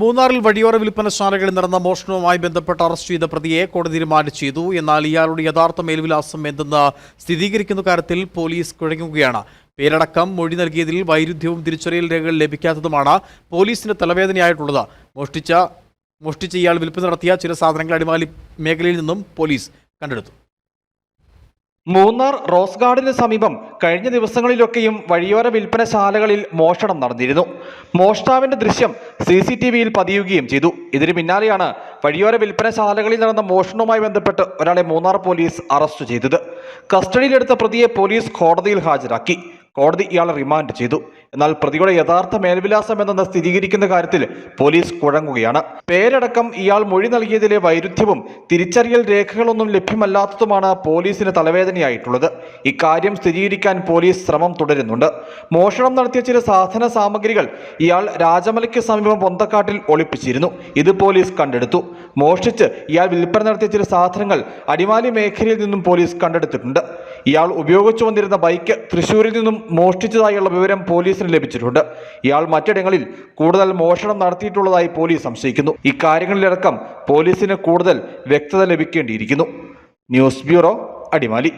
മൂന്നാറിൽ വഴിയോര വിൽപ്പനശാലകളിൽ നടന്ന മോഷണവുമായി ബന്ധപ്പെട്ട് അറസ്റ്റ് ചെയ്ത പ്രതിയെ കോടതി റിമാൻഡ് ചെയ്തു. എന്നാൽ ഇയാളുടെ യഥാർത്ഥ മേൽവിലാസം എന്തെന്ന് സ്ഥിരീകരിക്കുന്ന കാര്യത്തിൽ പോലീസ് കുഴങ്ങുകയാണ്. പേരടക്കം മൊഴി നൽകിയതിൽ വൈരുദ്ധ്യവും തിരിച്ചറിയൽ രേഖകൾ ലഭിക്കാത്തതുമാണ് പോലീസിന്റെ തലവേദനയായിട്ടുള്ളത്. മോഷ്ടിച്ച മോഷ്ടിച്ച ഇയാൾ വിൽപ്പന നടത്തിയ ചില സാധനങ്ങൾ അടിമാലി മേഖലയിൽ നിന്നും പോലീസ് കണ്ടെടുത്തു. മൂന്നാർ റോസ് ഗാർഡിന് സമീപം കഴിഞ്ഞ ദിവസങ്ങളിലൊക്കെയും വഴിയോര വിൽപ്പനശാലകളിൽ മോഷണം നടന്നിരുന്നു. മോഷ്ടാവിന്റെ ദൃശ്യം സി സി ടി വിയിൽ പതിയുകയും ചെയ്തു. ഇതിനു പിന്നാലെയാണ് വഴിയോര വിൽപ്പനശാലകളിൽ നടന്ന മോഷണവുമായി ബന്ധപ്പെട്ട് ഒരാളെ മൂന്നാർ പോലീസ് അറസ്റ്റ് ചെയ്തത്. കസ്റ്റഡിയിലെടുത്ത പ്രതിയെ പോലീസ് കോടതിയിൽ ഹാജരാക്കി. കോടതി ഇയാളെ റിമാൻഡ് ചെയ്തു. എന്നാൽ പ്രതിയുടെ യഥാർത്ഥ മേൽവിലാസം എന്തെന്ന് സ്ഥിരീകരിക്കുന്ന കാര്യത്തിൽ പോലീസ് കുഴങ്ങുകയാണ്. പേരടക്കം ഇയാൾ മൊഴി നൽകിയതിലെ വൈരുദ്ധ്യവും തിരിച്ചറിയൽ രേഖകളൊന്നും ലഭ്യമല്ലാത്തതുമാണ് പോലീസിന് തലവേദനയായിട്ടുള്ളത്. ഇക്കാര്യം സ്ഥിരീകരിക്കാൻ പോലീസ് ശ്രമം തുടരുന്നുണ്ട്. മോഷണം നടത്തിയ ചില സാധന സാമഗ്രികൾ ഇയാൾ രാജമലയ്ക്ക് സമീപം പൊന്തക്കാട്ടിൽ ഒളിപ്പിച്ചിരുന്നു. ഇത് പോലീസ് കണ്ടെടുത്തു. മോഷ്ടിച്ച് ഇയാൾ വിൽപ്പന നടത്തിയ ചില സാധനങ്ങൾ അടിമാലി മേഖലയിൽ നിന്നും പോലീസ് കണ്ടെടുത്തിട്ടുണ്ട്. ഇയാൾ ഉപയോഗിച്ചു വന്നിരുന്ന ബൈക്ക് തൃശൂരിൽ നിന്നും മോഷ്ടിച്ചതായുള്ള വിവരം പോലീസിന് ലഭിച്ചിട്ടുണ്ട്. ഇയാൾ മറ്റിടങ്ങളിൽ കൂടുതൽ മോഷണം നടത്തിയിട്ടുള്ളതായി പോലീസ് സംശയിക്കുന്നു. ഇക്കാര്യങ്ങളിലടക്കം പോലീസിന് കൂടുതൽ വ്യക്തത ലഭിക്കേണ്ടിയിരിക്കുന്നു. News bureau Adimali.